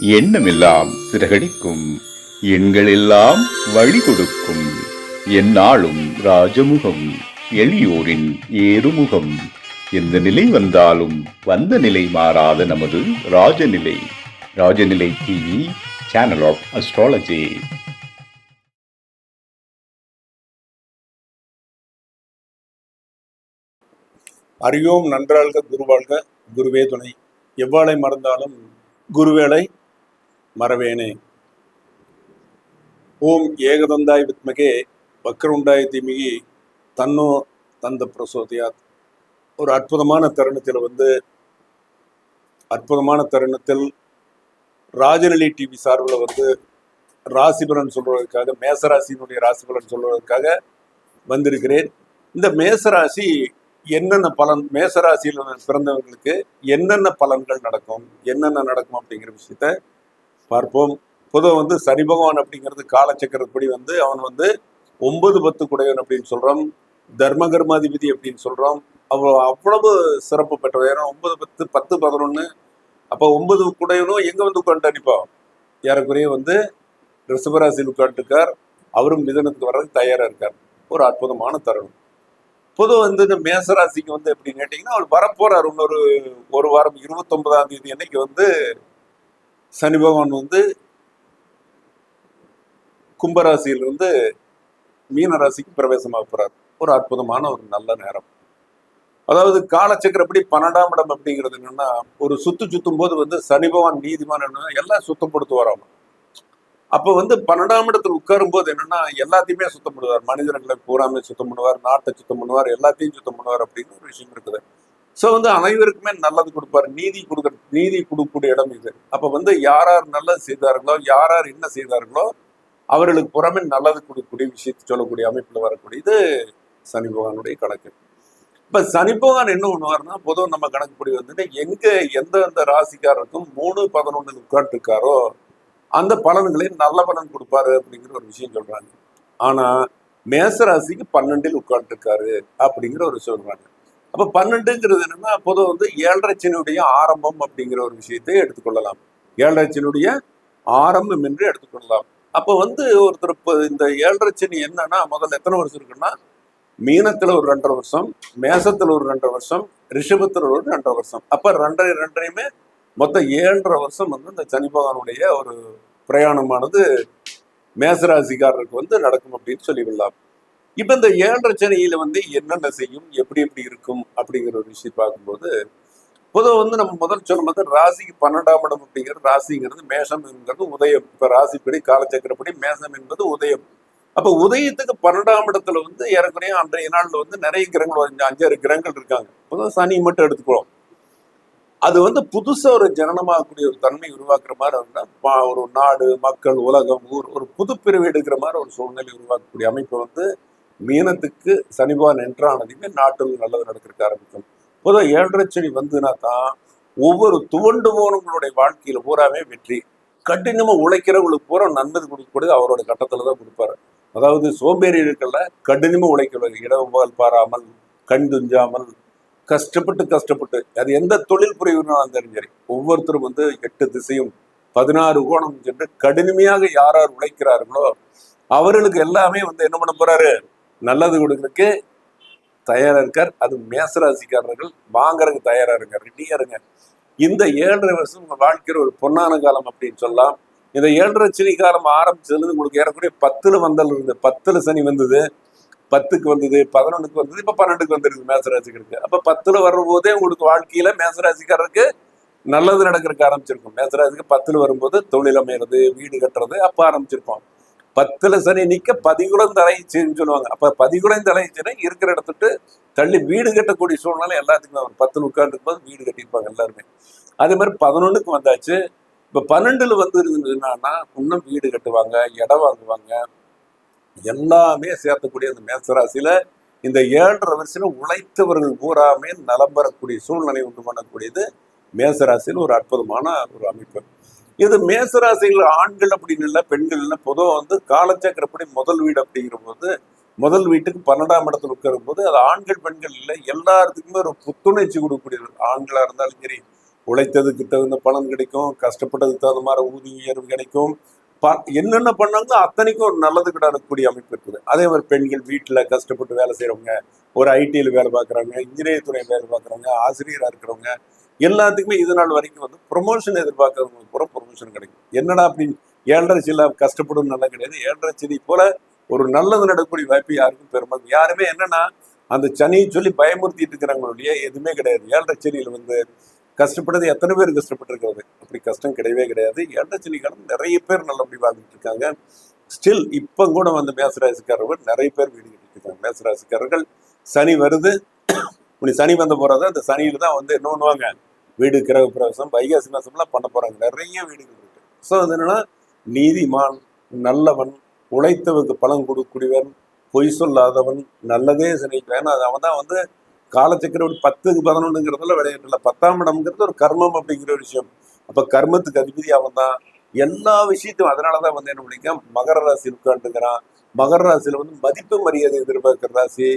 எண்ணமெல்லாம் சிறகடிக்கும். எண்களெல்லாம் வழி கொடுக்கும் எந்நாளும் ராஜமுகம் எளியோரின் ஏறுமுகம். எந்த நிலை வந்தாலும் வந்த நிலை மாறாத நமது Rajanilai. Rajanilai TV channel of astrology அறியோம் நன்றாள்க குருவாழ்க குருவே துணை. எவ்வாளை மறந்தாலும் குருவேளை மறவேனே. ஓம் ஏகதந்தாய் வித்மகே வக்ரவுண்டாய் திமிகி தன்னோ தந்த பிரசோதியாத். ஒரு அற்புதமான தருணத்தில் வந்து அற்புதமான தருணத்தில் ராஜநிலை டிவி சார்பில் வந்து ராசிபலன் சொல்வதற்காக மேசராசியினுடைய ராசிபலன் சொல்வதற்காக வந்திருக்கிறேன். இந்த மேசராசி என்னென்ன பலன் மேசராசியில் பிறந்தவர்களுக்கு என்னென்ன பலன்கள் நடக்கும் என்னென்ன நடக்கும் அப்படிங்கிற விஷயத்த பார்ப்போம். பொதுவாக வந்து சனி பகவான் அப்படிங்கிறது காலச்சக்கரப்படி வந்து அவன் வந்து ஒன்பது பத்து குடையவன் அப்படின்னு சொல்கிறோம் தர்ம கர்மாதிபதி அப்படின்னு சொல்கிறோம் அவ்வளோ அவ்வளவு சிறப்பு பெற்றவர். ஏன்னா ஒன்பது பத்து பத்து பதினொன்று அப்போ ஒன்பது குடையவனும் எங்கே வந்து உட்காந்துட்டு அடிப்பான் ஏறக்குறைய வந்து ரிஷபராசியில் உட்காந்துருக்கார் அவரும் மிதனத்துக்கு வர்றதுக்கு தயாராக இருக்கார். ஒரு அற்புதமான தருணம். பொதுவாக வந்து இந்த மேசராசிக்கு வந்து எப்படின்னு கேட்டிங்கன்னா அவர் வரப்போகிறார் இன்னொரு ஒரு வாரம் இருபத்தொன்பதாம் தேதி அன்னைக்கு வந்து சனி பகவான் வந்து கும்பராசியிலிருந்து மீன ராசிக்கு பிரவேசமாக போறார். ஒரு அற்புதமான ஒரு நல்ல நேரம். அதாவது காலச்சக்கரப்படி பன்னெண்டாம் இடம் அப்படிங்கிறது என்னன்னா ஒரு சுத்து சுத்தும் போது வந்து சனி பகவான் நீதிமான் என்ன எல்லாம் சுத்தப்படுத்துவார் அவன் அப்போ வந்து பன்னெண்டாம் இடத்துல உட்காரும் போது என்னன்னா எல்லாத்தையுமே சுத்தம் பண்ணுவார். மனிதர்களை பூராமே சுத்தம் பண்ணுவார் நாட்டை சுத்தம் பண்ணுவார் எல்லாத்தையும் சுத்தம் பண்ணுவார் அப்படின்னு ஒரு விஷயம் இருக்குது. ஸோ வந்து அனைவருக்குமே நல்லது கொடுப்பார். நீதி கொடுக்க நீதி கொடுக்கக்கூடிய இடம் இது. அப்போ வந்து யார் யார் நல்லது செய்தார்களோ யார் யார் என்ன செய்தார்களோ அவர்களுக்கு புறமே நல்லது கொடுக்கக்கூடிய விஷயத்தை சொல்லக்கூடிய அமைப்பில் வரக்கூடியது சனி பகவானுடைய கணக்கு. இப்ப சனி பகவான் என்ன பண்ணுவார்னா பொதுவாக நம்ம கணக்குப்படி வந்துட்டு எங்க எந்த எந்த ராசிக்காரருக்கும் மூணு பதினொன்று உட்காந்துருக்காரோ அந்த பலன்களை நல்ல பலன் கொடுப்பாரு அப்படிங்கிற ஒரு விஷயம் சொல்றாங்க. ஆனா மேச ராசிக்கு பன்னெண்டில் உட்காந்துருக்காரு அப்படிங்கிற ஒரு சொல்கிறாங்க அப்ப பன்னெண்டுங்கிறது என்னன்னா பொதுவாக வந்து ஏழரைச்சனுடைய ஆரம்பம் அப்படிங்கிற ஒரு விஷயத்தை எடுத்துக்கொள்ளலாம். ஏழரைச்சனுடைய ஆரம்பம் என்று எடுத்துக்கொள்ளலாம். அப்போ வந்து ஒருத்தர் இப்போ இந்த ஏழரைச்சனி என்னன்னா முதல்ல எத்தனை வருஷம் இருக்குன்னா மீனத்துல ஒரு ரெண்டரை வருஷம் மேசத்துல ஒரு ரெண்டரை வருஷம் ரிஷபத்துல ஒரு ரெண்டரை வருஷம். அப்ப ரெண்டரை ரெண்டரையுமே மொத்தம் ஏழரை வருஷம் வந்து இந்த சனி பகவானுடைய ஒரு பிரயாணமானது மேசராசிக்காரருக்கு வந்து நடக்கும் அப்படின்னு சொல்லிவிடலாம். இப்ப இந்த ஏழரை சனியில வந்து என்னென்ன செய்யும்? எப்படி எப்படி இருக்கும்? அப்படிங்கிற ஒரு விஷயம் பார்க்கும்போது பொதுவாக வந்து நம்ம முதல் சொன்ன மாதிரி ராசிக்கு பன்னெண்டாம் இடம் அப்படிங்கிறது ராசிங்கிறது மேஷம் என்கிறது உதயம். இப்ப ராசிப்படி காலச்சக்கரப்படி மேஷம் என்பது உதயம். அப்ப உதயத்துக்கு பன்னெண்டாம் இடத்துல வந்து ஏறக்குறைய அன்றைய நாள்ல வந்து நிறைய கிரகங்கள் அஞ்சு அஞ்சாறு கிரகங்கள் இருக்காங்க. பொதுவாக சனி மட்டும் எடுத்துக்கிறோம் அது வந்து புதுசா ஒரு ஜனனமாகக்கூடிய ஒரு தன்மை உருவாக்குற மாதிரி இருந்தால் ஒரு நாடு மக்கள் உலகம் ஊர் ஒரு புது பிரிவு எடுக்கிற மாதிரி ஒரு சூழ்நிலை உருவாக்கக்கூடிய அமைப்பு வந்து மீனத்துக்கு சனிபான் என்றானதையுமே நாட்டில் நல்லது நடக்கிறதுக்கு ஆரம்பிக்கும். பொதுவாக ஏழரை சனி வந்துனா தான் ஒவ்வொரு துவண்டு போனவங்களுடைய வாழ்க்கையில பூராமே வெற்றி. கடினமா உழைக்கிறவங்களுக்கு பூரா நன்மை கொடுக்கக்கூடியது அவரோட கட்டத்தில் தான் கொடுப்பாரு. அதாவது சோம்பேறிகளுக்கெல்ல கடினமாக உழைக்கிறவங்க இடவுபால் பாராமல் கண் துஞ்சாமல் கஷ்டப்பட்டு கஷ்டப்பட்டு அது எந்த தொழில் புரிவினாலும் தெரிஞ்சரி ஒவ்வொருத்தரும் வந்து எட்டு திசையும் பதினாறு கோணம் சென்று கடுமையாக யார் யார் உழைக்கிறார்களோ அவர்களுக்கு எல்லாமே வந்து என்ன பண்ண போறாரு? நல்லது கொடுக்கறதுக்கு தயாரா இருக்கார். அது மேசராசிக்காரர்கள் வாங்குறதுக்கு தயாரா இருங்க ரெடியா இருங்க. இந்த ஏழரை வருஷம் உங்க வாழ்க்கையில ஒரு பொன்னான காலம் அப்படின்னு சொல்லலாம். இந்த ஏழரை சனி காலம் ஆரம்பிச்சதுலேருந்து உங்களுக்கு ஏறக்கூடிய பத்துல வந்தல் இருந்து பத்துல சனி வந்தது பத்துக்கு வந்தது பதினொன்றுக்கு வந்தது இப்போ பன்னெண்டுக்கு வந்துருக்கு மேசராசிக்காரருக்கு. அப்ப பத்துல வரும்போதே உங்களுக்கு வாழ்க்கையில மேசராசிக்காரருக்கு நல்லது நடக்கிறதுக்கு ஆரம்பிச்சிருக்கும். மேசராசிக்கு பத்துல வரும்போது தொழில் அமையிறது வீடு கட்டுறது அப்ப ஆரம்பிச்சிருப்போம் பத்துல சனி நிக்க பதிகுலம் தலைச்சின்னு சொல்லுவாங்க. அப்ப பதிகுலம் தலைச்சுன்னா இருக்கிற இடத்துட்டு தள்ளி வீடு கட்டக்கூடிய சூழ்நிலை எல்லாத்துக்குமே ஒரு பத்துல உட்கார்ந்துக்கும் போது வீடு கட்டியிருப்பாங்க எல்லாருமே. அதே மாதிரி பதினொன்றுக்கு வந்தாச்சு. இப்ப பன்னெண்டுல வந்து என்னன்னா இன்னும் வீடு கட்டுவாங்க இடம் வாங்குவாங்க. எல்லாமே சேர்த்தக்கூடிய அந்த மேசராசியில இந்த ஏழரை வருஷம் உழைத்தவர்கள் பூராமே நலம் பெறக்கூடிய சூழ்நிலை உண்டு பண்ணக்கூடியது மேசராசியில் ஒரு அற்புதமான ஒரு அமைப்பு. இது மேசராசிகள் ஆண்கள் அப்படின்னு இல்லை பெண்கள் இல்லை. பொதுவாக வந்து காலச்சக்கரப்படி முதல் வீடு அப்படிங்கிற போது முதல் வீட்டுக்கு பன்னெண்டாம் இடத்துல உட்காரும் போது அது ஆண்கள் பெண்கள் இல்லை. எல்லாத்துக்குமே ஒரு புத்துணர்ச்சி கொடுக்கக்கூடியது. ஆண்களா இருந்தாலும் சரி உழைத்ததுக்கு தகுந்த பலன் கிடைக்கும் கஷ்டப்பட்டதுக்கு தகுந்த மாதிரி ஊதிய உயர்வு கிடைக்கும். ப- என்னென்ன பண்ணாங்களோ அத்தனைக்கும் ஒரு நல்லது கிடக்கக்கூடிய அமைப்பு இருக்குது. அதே மாதிரி பெண்கள் வீட்டில் கஷ்டப்பட்டு வேலை செய்கிறவங்க ஒரு ஐடியில் வேலை பார்க்குறாங்க இன்ஜினியர் துறை வேலை பார்க்குறவங்க ஆசிரியராக இருக்கிறவங்க எல்லாத்துக்குமே இது நாள் வரைக்கும் வந்து ப்ரொமோஷன் எதிர்பார்க்கறவங்களுக்கு பூரா ப்ரொமோஷன் கிடைக்கும். என்னடா அப்படின்னு ஏழரை சில கஷ்டப்படும் நல்லா கிடையாது. ஏழரை சனி போல ஒரு நல்லது நடக்கக்கூடிய வாய்ப்பு யாருக்கும் பெரும்பாலும் யாருமே என்னன்னா அந்த சனியை சொல்லி பயமுறுத்திட்டு இருக்கிறவங்களுடைய எதுவுமே கிடையாது. ஏழரை சனியில் வந்து கஷ்டப்பட்டது எத்தனை பேர் கஷ்டப்பட்டிருக்கிறது? அப்படி கஷ்டம் கிடையவே கிடையாது. ஏழரை சனி காலம் நிறைய பேர் நல்லபடி வாழ்ந்துட்டு இருக்காங்க. ஸ்டில் இப்போ கூட வந்து மேசராசிக்காரர்கள் நிறைய பேர் வீடு கட்டிட்டு மேசராசிக்காரர்கள் சனி வருது. இப்படி சனி வந்த போகிறத அந்த சனியில் தான் வந்து என்ன பண்ணுவாங்க? வீடு கிரக பிரவேசம் வைகாசி மாசம்லாம் பண்ண போறாங்க. நிறைய வீடுகள் இருக்கு. ஸோ அது என்னன்னா நீதிமான் நல்லவன் உழைத்தவனுக்கு பலன் கொடுக்கூடியவன் பொய் சொல்லாதவன் நல்லதே சினைக்கிறான் அது அவன் தான் வந்து காலச்சக்கரவர்த்தி பத்துக்கு பதினொன்றுங்கிறதுல விளையாட்டுல. பத்தாம் இடம்ங்கிறது ஒரு கர்மம் அப்படிங்கிற ஒரு விஷயம். அப்ப கர்மத்துக்கு அதிபதி அவன் தான் எல்லா விஷயத்தையும் அதனாலதான் வந்து என்ன பண்ணிக்க மகர ராசி உட்காந்துக்கிறான் மகர ராசியில் வந்து மதிப்பு மரியாதை எதிர்பார்க்கிற ராசி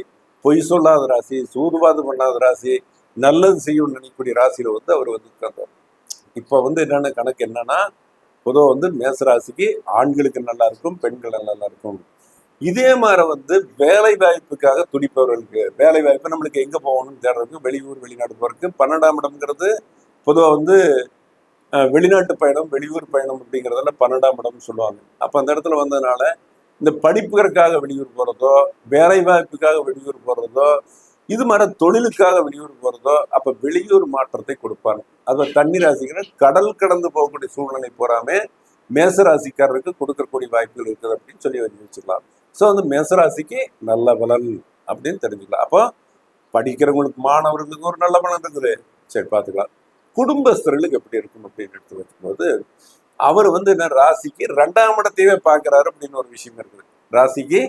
பொய் சொல்லாத ராசி சூதுவாதம் பண்ணாத ராசி நல்லது செய்யும்னு நினைக்கக்கூடிய ராசியில வந்து அவர் வந்து உட்கார்ந்தார். இப்ப வந்து என்னென்ன கணக்கு என்னன்னா பொதுவாக வந்து மேசராசிக்கு ஆண்களுக்கு நல்லா இருக்கும் பெண்கள் நல்லா இருக்கும். இதே மாதிரி வந்து வேலை வாய்ப்புக்காக துடிப்பவர்களுக்கு வேலை வாய்ப்பு நம்மளுக்கு எங்க போகணும்னு தேடுறதுக்கு வெளியூர் வெளிநாடு போறதுக்கு பன்னெண்டாம் இடம்ங்கிறது பொதுவாக வந்து வெளிநாட்டு பயணம் வெளியூர் பயணம் அப்படிங்கிறதுல பன்னெண்டாம் இடம்னு சொல்லுவாங்க. அப்போ அந்த இடத்துல வந்ததுனால இந்த படிப்புகளுக்காக வெளியூர் போறதோ வேலை வாய்ப்புக்காக வெளியூர் போறதோ இது மாதிரி தொழிலுக்காக வெளியூர் போறதோ அப்போ வெளியூர் மாற்றத்தை கொடுப்பாங்க. அது தண்ணி ராசிக்கிற கடல் கடந்து போகக்கூடிய சூழ்நிலை போறாமே மேச ராசிக்காரருக்கு கொடுக்கக்கூடிய வாய்ப்புகள் இருக்குது அப்படின்னு சொல்லி வச்சுக்கலாம். ஸோ வந்து மேசராசிக்கு நல்ல பலன் அப்படின்னு தெரிஞ்சுக்கலாம். அப்போ படிக்கிறவங்களுக்கு மாணவர்களுக்கு ஒரு நல்ல பலன் இருக்குது. சரி பார்த்துக்கலாம். குடும்பஸ்தர்களுக்கு எப்படி இருக்கும் அப்படின்னு எடுத்து வைக்கும்போது அவர் வந்து என்ன ராசிக்கு ரெண்டாம் இடத்தையே பார்க்குறாரு அப்படின்னு ஒரு விஷயம் இருக்குது. ராசிக்கு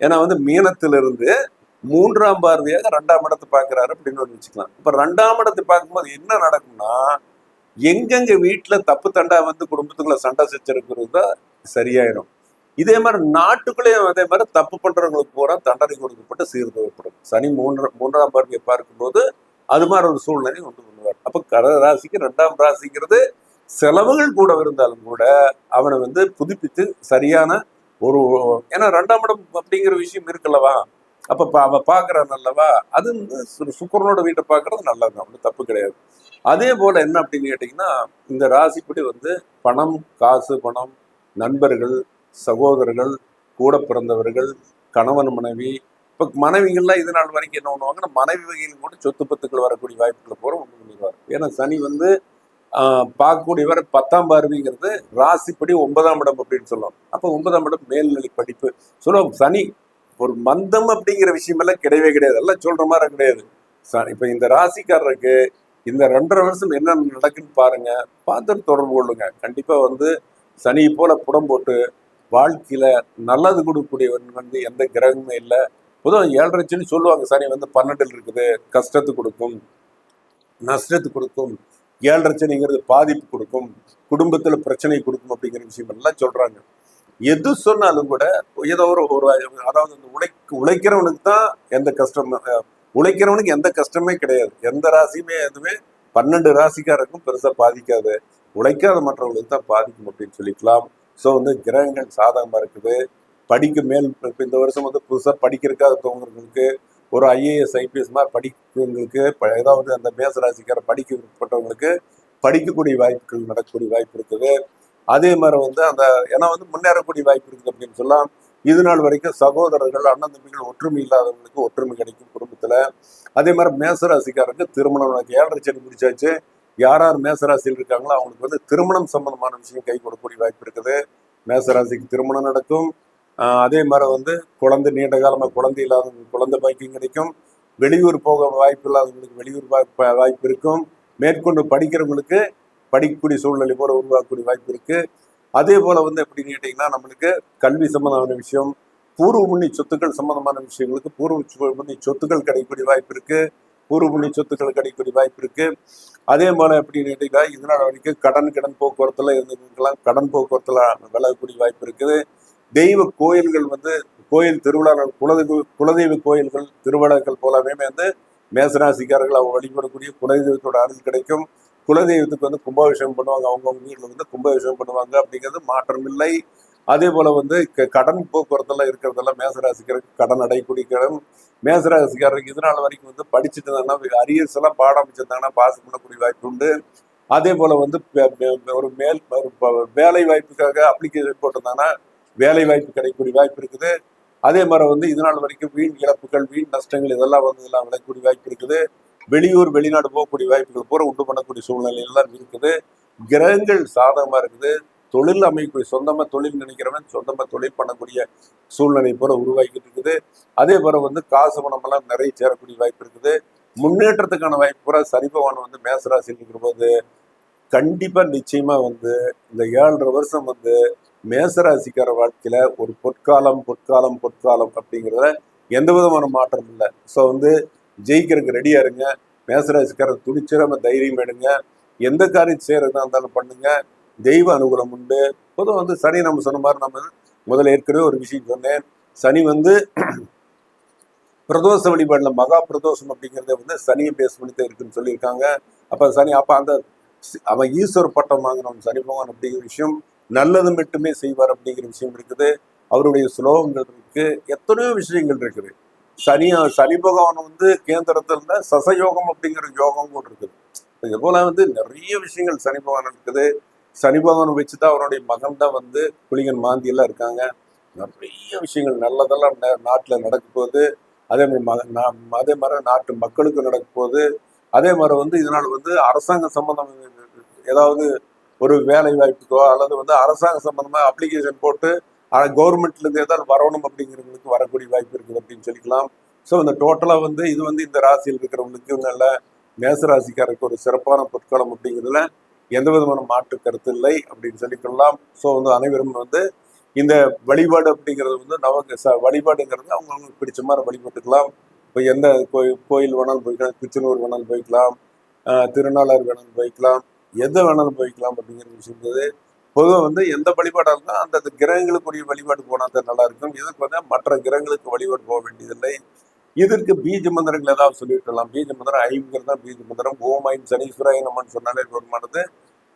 ஏன்னா வந்து மீனத்திலிருந்து மூன்றாம் பார்வையாக ரெண்டாம் இடத்தை பார்க்குறாரு அப்படின்னு ஒன்று வச்சுக்கலாம். இப்ப ரெண்டாம் இடத்தை பார்க்கும்போது என்ன நடக்கும்னா எங்கெங்க வீட்டுல தப்பு தண்டா வந்து குடும்பத்துக்குள்ள சண்டை சச்சரவுக்கு தான் சரியாயிடும். இதே மாதிரி நாட்டுக்குள்ளேயும் அதே மாதிரி தப்பு பண்றவங்களுக்கு பூரா தண்டனை கொடுக்கப்பட்டு சீர்தூக்கப்படும். சனி மூன்றாம் மூன்றாம் பார்வையை பார்க்கும்போது அது மாதிரி ஒரு சூழ்நிலை கொண்டு பண்ணுவார் அப்ப கடக ராசிக்கு ரெண்டாம் ராசிங்கிறது செலவுகள் கூட இருந்தாலும் கூட அவனை வந்து புதுப்பித்து சரியான ஒரு ஏன்னா ரெண்டாம் இடம் அப்படிங்கிற விஷயம் இருக்குல்லவா? அப்ப பா- அவ பாக்குறான் அல்லவா அது வந்து சு- சுக்கிரனோட வீட்டை பாக்குறது நல்லதுதான் ஒன்றும் தப்பு கிடையாது. அதே போல என்ன அப்படின்னு கேட்டீங்கன்னா இந்த ராசிப்படி வந்து பணம் காசு பணம் நண்பர்கள் சகோதரர்கள் கூட பிறந்தவர்கள் கணவன் மனைவி இப்போ மனைவிகள்லாம் இது நாள் வரைக்கும் என்ன பண்ணுவாங்கன்னா மனைவி வகையில் கூட சொத்து பத்துக்கள் வரக்கூடிய வாய்ப்புகளை பூரா உண்டு பண்ணிடுவார் ஏன்னா சனி வந்து ஆஹ், பார்க்கக்கூடியவர் பத்தாம் பார்வைங்கிறது ராசிப்படி ஒன்பதாம் இடம் அப்படின்னு சொல்லுவாங்க. அப்போ ஒன்பதாம் இடம் மேல்நிலை படிப்பு. சொல்லுவாங்க சனி ஒரு மந்தம் அப்படிங்கிற விஷயமெல்லாம் கிடையவே கிடையாது. எல்லாம் சொல்ற மாதிரி கிடையாது. ச- இப்ப இந்த ராசிக்காரருக்கு இந்த ரெண்டரை வருஷம் என்ன நடக்குன்னு பாருங்க. பார்த்துட்டு தொடர்பு கொள்ளுங்க. கண்டிப்பா வந்து சனி போல புடம் போட்டு வாழ்க்கையில நல்லது கொடுக்கக்கூடியவன் வந்து எந்த கிரகமும் இல்லை. பொதுவாக ஏழரைச்சுன்னு சொல்லுவாங்க. சனி வந்து பன்னெண்டில் இருக்குது. கஷ்டத்தை கொடுக்கும். நஷ்டத்தை கொடுக்கும். ஏழரை சனிங்கிறது பாதிப்பு கொடுக்கும். குடும்பத்தில் பிரச்சனை கொடுக்கும் அப்படிங்கிற விஷயம் எல்லாம் சொல்றாங்க. எது சொன்னாலும் கூட ஏதோ ஒரு ஒரு அதாவது இந்த உழை உழைக்கிறவனுக்கு தான் எந்த கஷ்டம் உழைக்கிறவனுக்கு எந்த கஷ்டமே கிடையாது. எந்த ராசியுமே எதுவுமே பன்னெண்டு ராசிக்காரருக்கும் பெருசாக பாதிக்காது. உழைக்காத மற்றவங்களுக்கு தான் பாதிக்கும் அப்படின்னு சொல்லிக்கலாம். ஸோ வந்து கிரகங்கள் சாதகமாக இருக்குது. படிக்க மேல் இப்போ இந்த வருஷம் வந்து புதுசாக படிக்கிறதுக்காக தோங்குறவங்களுக்கு ஒரு ஐஏஎஸ் ஐபிஎஸ் மாதிரி படிக்கிறவங்களுக்கு ஏதாவது அந்த மேச ராசிக்கார படிக்க விருப்பப்பட்டவங்களுக்கு படிக்கக்கூடிய வாய்ப்புகள் நடக்கக்கூடிய வாய்ப்பு இருக்குது. அதே மாதிரி வந்து அந்த ஏன்னா வந்து முன்னேறக்கூடிய வாய்ப்பு இருக்குது அப்படின்னு சொல்லலாம் இது நாள் வரைக்கும் சகோதரர்கள் அண்ணன் தம்பிகள் ஒற்றுமை இல்லாதவங்களுக்கு ஒற்றுமை கிடைக்கும் குடும்பத்தில். அதே மாதிரி மேசராசிக்காரருக்கு திருமணம் நடக்கும் ஏழரை சனி முடிச்சாச்சு. யார் யார் மேசராசியில் இருக்காங்களோ அவங்களுக்கு வந்து திருமணம் சம்பந்தமான விஷயம் கை கொடுக்கக்கூடிய வாய்ப்பு இருக்குது. மேசராசிக்கு திருமணம் நடக்கும். அதே மாதிரி வந்து குழந்தை நீண்ட காலமாக குழந்தை இல்லாதவங்களுக்கு குழந்தை பாக்கியம் கிடைக்கும். வெளியூர் போக வாய்ப்பு இல்லாதவங்களுக்கு வெளியூர் வாய்ப்பு வாய்ப்பு இருக்கும். மேற்கொண்டு படிக்கிறவங்களுக்கு படிக்கக்கூடிய சூழ்நிலை போல உருவாக்கக்கூடிய வாய்ப்பு இருக்கு. அதே போல வந்து எப்படின்னு கேட்டீங்கன்னா நம்மளுக்கு கல்வி சம்பந்தமான விஷயம் பூர்வ முன்னி சொத்துக்கள் சம்பந்தமான விஷயங்களுக்கு பூர்வ முன்னி சொத்துக்கள் கிடைக்கக்கூடிய வாய்ப்பு இருக்கு. பூர்வ முன்னி சொத்துக்கள் கிடைக்கக்கூடிய வாய்ப்பு இருக்கு. அதே போல எப்படின்னு கேட்டீங்கன்னா இதனால வரைக்கும் கடன் கடன் போக்குவரத்துல இருந்துக்கலாம். கடன் போக்குவரத்துல விலகக்கூடிய வாய்ப்பு இருக்குது தெய்வ கோயில்கள் வந்து கோயில் திருவிழாக்கள் குலதெய்வ குலதெய்வ கோயில்கள் திருவிழாக்கள் போலவே வந்து மேசராசிக்காரர்கள் அவங்க வழிபடக்கூடிய குலதெய்வத்தோட அருள் கிடைக்கும். குலதெய்வத்துக்கு வந்து கும்பாபிஷேகம் பண்ணுவாங்க. அவங்கவுங்க வீட்டில் வந்து கும்பாபிஷேகம் பண்ணுவாங்க. அப்படிங்கிறது மாற்றம் இல்லை. அதே போல வந்து க- கடன் போக்குவரத்தெல்லாம் இருக்கிறதெல்லாம் மேசராசிக்காரருக்கு கடன் அடைக்கூடிய கடன் மேசராசிக்காரருக்கு இதனால் வரைக்கும் வந்து படிச்சுட்டு இருந்தாங்கன்னா அரியர்ஸ் எல்லாம் பாடம் வச்சுருந்தாங்கன்னா பாஸ் பண்ணக்கூடிய வாய்ப்பு உண்டு. அதே போல வந்து ஒரு மேல் ஒரு வேலை வாய்ப்புக்காக அப்ளிகேஷன் போட்டிருந்தாங்கன்னா வேலை வாய்ப்பு கிடைக்கக்கூடிய வாய்ப்பு இருக்குது. அதே மாதிரி வந்து இதனால் வரைக்கும் வீண் இழப்புகள் வீண் நஷ்டங்கள் இதெல்லாம் வந்து இதெல்லாம் விளையக்கூடிய வாய்ப்பு இருக்குது. வெளியூர் வெளிநாடு போகக்கூடிய வாய்ப்புகள் பூரா உண்டு பண்ணக்கூடிய சூழ்நிலையெல்லாம் இருக்குது. கிரகங்கள் சாதகமாக இருக்குது. தொழில் அமைக்கக்கூடிய சொந்தமாக தொழில் நினைக்கிறவன் சொந்தமாக தொழில் பண்ணக்கூடிய சூழ்நிலை பூரா உருவாக்கிட்டு இருக்குது. அதே போல வந்து காசு பணமெல்லாம் நிறைய சேரக்கூடிய வாய்ப்பு இருக்குது. முன்னேற்றத்துக்கான வாய்ப்பு பூரா சரிபவன் வந்து மேசராசியில் இருக்கிற போது கண்டிப்பாக நிச்சயமாக வந்து இந்த ஏழரை வருஷம் வந்து மேசராசிக்கார வாழ்க்கையில ஒரு பொற்காலம் பொற்காலம் பொற்காலம் அப்படிங்கிறத எந்த விதமான மாற்றம் இல்லை. ஸோ வந்து ஜெயிக்கிறதுக்கு ரெடியா இருங்க. மேசராசிக்காரர் துணிச்சிரம தைரியம் எடுங்க. எந்த காரியம் செய்யறதா இருந்தாலும் பண்ணுங்க. தெய்வ அனுகூலம் உண்டு. பொதுவாக வந்து சனி நம்ம சொன்ன மாதிரி நம்ம முதல்ல ஏற்கனவே ஒரு விஷயம் சொன்னேன். சனி வந்து பிரதோஷ வழிபாடுல மகா பிரதோஷம் அப்படிங்கறத வந்து சனியை பேஸ் பண்ணி தான் இருக்குன்னு சொல்லியிருக்காங்க. அப்ப சனி அப்ப அந்த அவன் ஈஸ்வர பட்டம் வாங்கினவன் சனி பகவான் அப்படிங்கிற விஷயம் நல்லது மட்டுமே செய்வார் அப்படிங்கிற விஷயம் இருக்குது. அவருடைய ஸ்லோகங்கள் இருக்கு. எத்தனையோ விஷயங்கள் இருக்குது. சனி சனி பகவான் வந்து கேந்திரத்தில் சசயோகம் அப்படிங்கிற யோகம் கூட இருக்குது. இது போல வந்து நிறைய விஷயங்கள் சனி பகவான் இருக்குது. சனி பகவான் வச்சுதான் அவருடைய மகன் தான் வந்து குளிகன் மாந்தியெல்லாம் இருக்காங்க. நிறைய விஷயங்கள் நல்லதெல்லாம் நாட்டில் நாட்டுல நடக்க போகுது. அதே மாதிரி ம- அதே மாதிரி நாட்டு மக்களுக்கு நடக்க போகுது. அதே மாதிரி வந்து இதனால் வந்து அரசாங்க சம்பந்தம் ஏதாவது ஒரு வேலை வாய்ப்புக்கோ அல்லது வந்து அரசாங்க சம்பந்தமாக அப்ளிகேஷன் போட்டு கவர்மெண்ட்ல இருந்து ஏதாவது வரணும் அப்படிங்கிறவங்களுக்கு வரக்கூடிய வாய்ப்பு இருக்குது அப்படின்னு சொல்லிக்கலாம். ஸோ இந்த டோட்டலாக வந்து இது வந்து இந்த ராசியில் இருக்கிறவங்களுக்கு நல்ல மேச ராசிக்காரருக்கு ஒரு சிறப்பான பொற்காலம் அப்படிங்கிறதுல எந்த விதமான மாற்று கருத்து இல்லை அப்படின்னு சொல்லிக்கொள்ளலாம். ஸோ வந்து அனைவரும் வந்து இந்த வழிபாடு அப்படிங்கிறது வந்து நமக்கு ச வழிபாடுங்கிறது அவங்கவுங்களுக்கு பிடிச்ச மாதிரி வழிபட்டுக்கலாம். இப்போ எந்த கோயில் கோயில் வேணாலும் போய்க்கலாம் திருச்செந்தூர் வேணாலும் போய்க்கலாம் திருநாளர் வேணாலும் போய்க்கலாம் எதை வேணாலும் போய்க்கலாம் அப்படிங்கிற விஷயம் பொதுவாக வந்து எந்த வழிபாடாக இருந்தால் அந்த கிரகங்களுக்குரிய வழிபாடு போனால் தான் நல்லா இருக்கும். இதுக்கு வந்து மற்ற கிரகங்களுக்கு வழிபாடு போக வேண்டியதில்லை. இதற்கு பீஜ மந்திரங்கள் ஏதாவது சொல்லிவிட்டலாம் பீஜ மந்திரம் ஐங்கிறது தான் பீஜ மந்திரம். ஓம் ஐம் சனீஸ்வராய நம்மன்னு சொன்னாலே வருமானது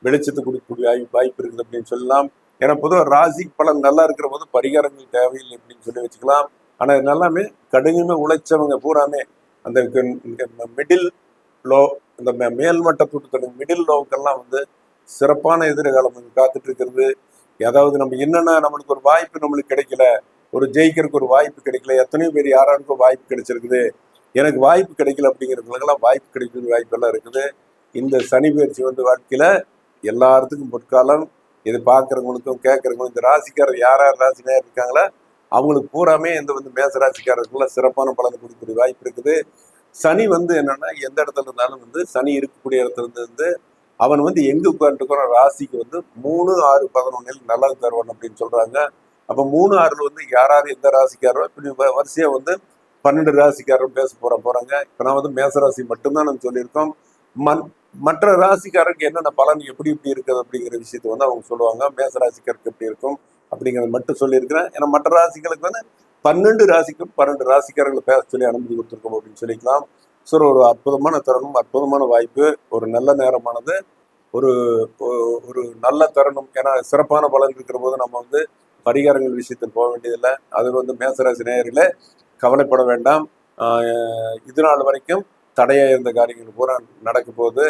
வெளிச்சத்தை கொடுக்கக்கூடிய வாய்ப்பு வாய்ப்பு இருக்குது அப்படின்னு சொல்லலாம். ஏன்னா பொதுவாக ராசி பலன் நல்லா இருக்கிற போது பரிகாரங்கள் தேவையில்லை அப்படின்னு சொல்லி வச்சுக்கலாம். ஆனால் இது எல்லாமே கடுமையாக உழைச்சவங்க பூராமே அந்த மிடில் லோ இந்த மேல்மட்ட கூட்டத்தொடர் மிடில் லோவுக்கெல்லாம் வந்து சிறப்பான எதிர்காலம் காத்துட்டு இருக்கிறது ஏதாவது நம்ம என்னென்ன நம்மளுக்கு ஒரு வாய்ப்பு நம்மளுக்கு கிடைக்கல ஒரு ஜெயிக்கிறதுக்கு ஒரு வாய்ப்பு கிடைக்கல எத்தனையோ பேர் யாராருக்கும் வாய்ப்பு கிடைச்சிருக்குது. எனக்கு வாய்ப்பு கிடைக்கல அப்படிங்கிறவங்களுக்கெல்லாம் வாய்ப்பு கிடைக்கிற வாய்ப்பெல்லாம் இருக்குது. இந்த சனி பயிற்சி வந்து வாழ்க்கையில் எல்லாத்துக்கும் பொற்காலம். இது பார்க்குறவங்களுக்கும் கேட்குறவங்களுக்கும் இந்த ராசிக்காரர் யார் யார் ராசினா இருக்காங்களோ அவங்களுக்கு பூராமே இந்த வந்து மேச ராசிக்காரருக்குள்ள சிறப்பான பலன் கொடுக்கக்கூடிய வாய்ப்பு இருக்குது. சனி வந்து என்னென்னா எந்த இடத்துல இருந்தாலும் வந்து சனி இருக்கக்கூடிய இடத்துல இருந்து வந்து அவன் வந்து எங்க உட்காந்துருக்கிறான் ராசிக்கு வந்து மூணு ஆறு பதினொன்னில் நல்லது தருவான் அப்படின்னு சொல்றாங்க. அப்ப மூணு ஆறுல வந்து யார் யார் எந்த ராசிக்காரோ இப்படி வ- வரிசையா வந்து பன்னெண்டு ராசிக்காரரும் பேச போற போறாங்க. இப்ப நான் வந்து மேச ராசி மட்டும்தான் நம்ம சொல்லியிருக்கோம். மன் மற்ற ராசிக்காரருக்கு என்னென்ன பலன் எப்படி எப்படி இருக்குது அப்படிங்கிற விஷயத்தை வந்து அவங்க சொல்லுவாங்க. மேசராசிக்காருக்கு எப்படி இருக்கும் அப்படிங்கிறத மட்டும் சொல்லியிருக்கிறேன். ஏன்னா மற்ற ராசிகளுக்கு வந்து பன்னெண்டு ராசிக்கும் பன்னெண்டு ராசிக்காரர்களை பேச சொல்லி அனுமதி கொடுத்துருக்கோம் அப்படின்னு சொல்லிக்கலாம். ஸோ ஒரு அற்புதமான தருணம் அற்புதமான வாய்ப்பு ஒரு நல்ல நேரமானது ஒரு ஒரு நல்ல தருணம். ஏன்னா சிறப்பான பலன் இருக்கிற போது நம்ம வந்து பரிகாரங்கள் விஷயத்தில் போக வேண்டியதில்லை. அது வந்து மேசராசி நேயர்களே கவலைப்பட வேண்டாம். இது நாள் வரைக்கும் தடையாக இருந்த காரியங்கள் பூரா நடக்க போது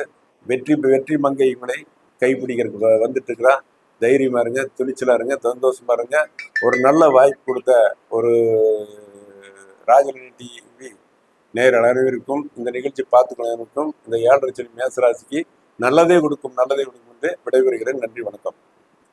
வெற்றி வெற்றி மங்கை இவனை கைப்பிடிக்கிறதுக்கு வந்துட்டு இருக்கிறா. தைரியமா இருங்க துணிச்சலா இருங்க சந்தோஷமா இருங்க. ஒரு நல்ல வாய்ப்பு கொடுத்த ஒரு ராஜநிதி டிவி நேர் அனைவருக்கும் இந்த நிகழ்ச்சி பார்த்துக்கொள்ளுக்கும் இந்த ஏழரை சனி மேசராசிக்கு நல்லதே கொடுக்கும் நல்லதே கொடுக்கும் என்று விடைபெறுகிறேன். நன்றி வணக்கம்.